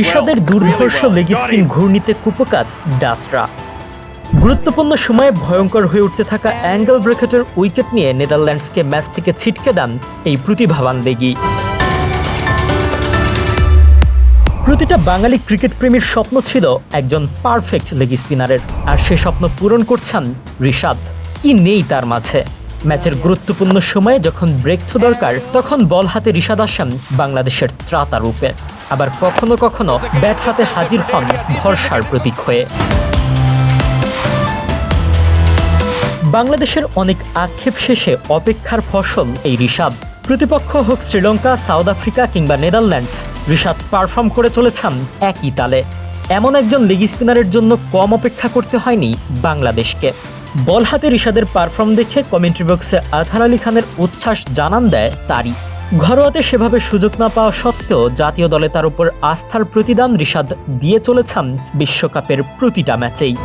ঋষাদের দুর্ধর্ষ leg spin ঘূর্ণিতে কুপকাত ডাসরা গুরুত্বপূর্ণ সময়ে ভয়ঙ্কর হয়ে উঠতে থাকা অ্যাঙ্গেল ব্রেকেটের উইকেট নিয়ে নেদারল্যান্ডসকে ম্যাচ থেকে ছিটকে দেন এই প্রতিভাবান লেগি। প্রতিটা বাঙালি ক্রিকেট প্রেমীর স্বপ্ন ছিল একজন পারফেক্ট লেগ স্পিনারের আর সে স্বপ্ন পূরণ করছেন ঋষাদ কি নেই তার মাঝে? ম্যাচের গুরুত্বপূর্ণ সময়ে যখন ব্রেক থ্রু দরকার তখন বল হাতে ঋষাদ আসেন বাংলাদেশের ত্রাতা রূপে আবার কখনো কখনো ব্যাট হাতে হাজির হন ভরসার প্রতীক হয়ে। বাংলাদেশের অনেক আক্ষেপ শেষে অপেক্ষার ফসল এই ঋষাদ প্রতিপক্ষ হোক শ্রীলঙ্কা, সাউথ আফ্রিকা কিংবা নেদারল্যান্ডস ঋষাদ পারফর্ম করে চলেছেন একই তালে। এমন একজন লেগ স্পিনারের জন্য কম অপেক্ষা করতে হয়নি বাংলাদেশকে। বল হাতে ঋষাদের পারফর্ম দেখে কমেন্ট্রি বক্সে আধার আলী খানের উচ্ছ্বাস জানান দেয় তারই। ঘরোয়াতে সেভাবে সুযোগ না পাওয়া সত্ত্বেও জাতীয় দলে তার উপর আস্থার প্রতিদান ঋষাদ দিয়ে চলেছেন বিশ্বকাপের প্রতিটা ম্যাচেই।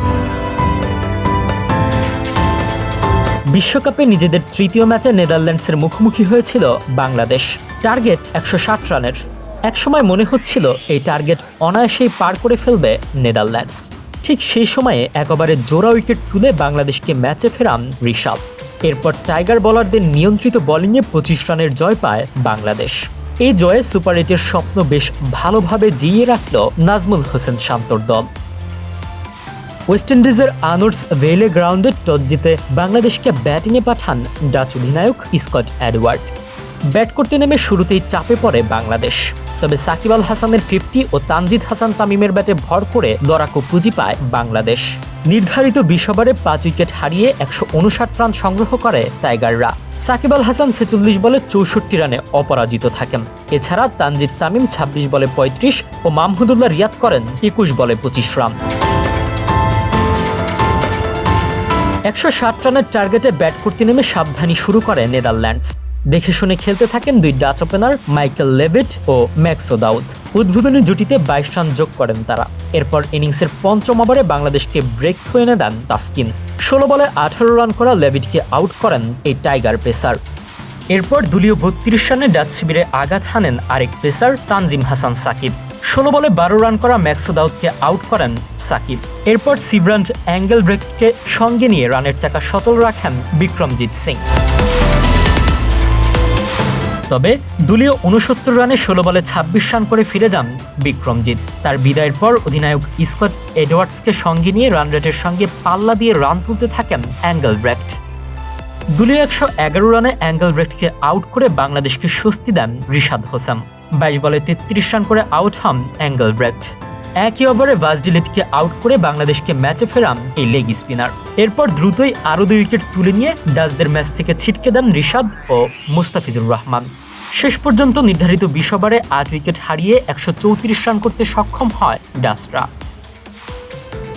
বিশ্বকাপে নিজেদের তৃতীয় ম্যাচে নেদারল্যান্ডসের মুখোমুখি হয়েছিল বাংলাদেশ। টার্গেট একশো ষাট রানের। একসময় মনে হচ্ছিল এই টার্গেট অনায়াসেই পার করে ফেলবে নেদারল্যান্ডস। ঠিক সেই সময়ে একেবারে জোড়া উইকেট তুলে বাংলাদেশকে ম্যাচে ফেরান ঋষাদ এরপর টাইগার বলারদের নিয়ন্ত্রিত বোলিংয়ে পঁচিশ রানের জয় পায় বাংলাদেশ। এই জয়ে সুপার এইটের স্বপ্ন বেশ ভালোভাবে জিইয়ে রাখল নাজমুল হোসেন শান্তর দল। ওয়েস্ট ইন্ডিজের আনোর্স ভেলে গ্রাউন্ডে টস জিতে বাংলাদেশকে ব্যাটিংয়ে পাঠান ডাচ অধিনায়ক স্কট অ্যাডওয়ার্ড ব্যাট করতে নেমে শুরুতেই চাপে পড়ে বাংলাদেশ। তবে সাকিব আল হাসানের ফিফটি ও তানজিদ হাসান তামিমের ব্যাটে ভর করে লড়াকু পুঁজি পায় বাংলাদেশ। নির্ধারিত বিশ ওভারে পাঁচ উইকেট হারিয়ে একশো উনষাট রান সংগ্রহ করে টাইগাররা। সাকিব আল হাসান ছেচল্লিশ বলে চৌষট্টি রানে অপরাজিত থাকেন। এছাড়া তানজিদ তামিম ২৬ বলে পঁয়ত্রিশ ও মাহমুদুল্লাহ রিয়াদ করেন একুশ বলে পঁচিশ রান। একশো ষাট রানের টার্গেটে ব্যাট করতে নেমে সাবধানী শুরু করে নেদারল্যান্ডস। দেখে শুনে খেলতে থাকেন দুই ডাচ ওপেনার মাইকেল লেভিট ও ম্যাক্সো দাউদ। উদ্বোধনী জুটিতে বাইশ রান যোগ করেন তারা। এরপর ইনিংসের পঞ্চম ওভারে বাংলাদেশকে ব্রেক থ্রু এনে দেন তাসকিন। ষোলো বলে আঠারো রান করা লেভিটকে আউট করেন এই টাইগার পেসার। এরপর দলীয় বত্রিশ রানে ডাচ শিবিরে আঘাত হানেন আরেক পেসার তানজিম হাসান সাকিব। ষোলো বলে বারো রান করা ম্যাক্সো দাউদকে আউট করেন সাকিব। এরপর সিব্রান্ট অ্যাঙ্গেল ব্রেককে সঙ্গে নিয়ে রানের চাকা সতল রাখেন বিক্রমজিৎ সিং। তবে দলীয় উনসত্তর রানে ষোলো বলে ছাব্বিশ রান করে ফিরে যান বিক্রমজিৎ। তার বিদায়ের পর অধিনায়ক স্কট এডওয়ার্ডসকে সঙ্গে নিয়ে রান রেটের সঙ্গে পাল্লা দিয়ে রান তুলতে থাকেন অ্যাঙ্গেল ব্রেক্ট দলীয় একশো এগারো রানে অ্যাঙ্গেল ব্রেক্টকে আউট করে বাংলাদেশকে স্বস্তি দেন রিশাদ হোসেন। বাইশ বলে তেত্রিশ রান করে আউট হন অ্যাঙ্গেল ব্রেক্ট একই ওভারে বাসডিলেটকে আউট করে বাংলাদেশকে ম্যাচে ফেরান এই লেগ স্পিনার এরপর দ্রুতই আরও দুই উইকেট তুলে নিয়ে ডাচদের ম্যাচ থেকে ছিটকে দেন রিশাদ ও মুস্তাফিজুর রহমান। শেষ পর্যন্ত নির্ধারিত বিশ ওভারে আট উইকেট হারিয়ে একশো চৌত্রিশ রান করতে সক্ষম হয় ডাচরা।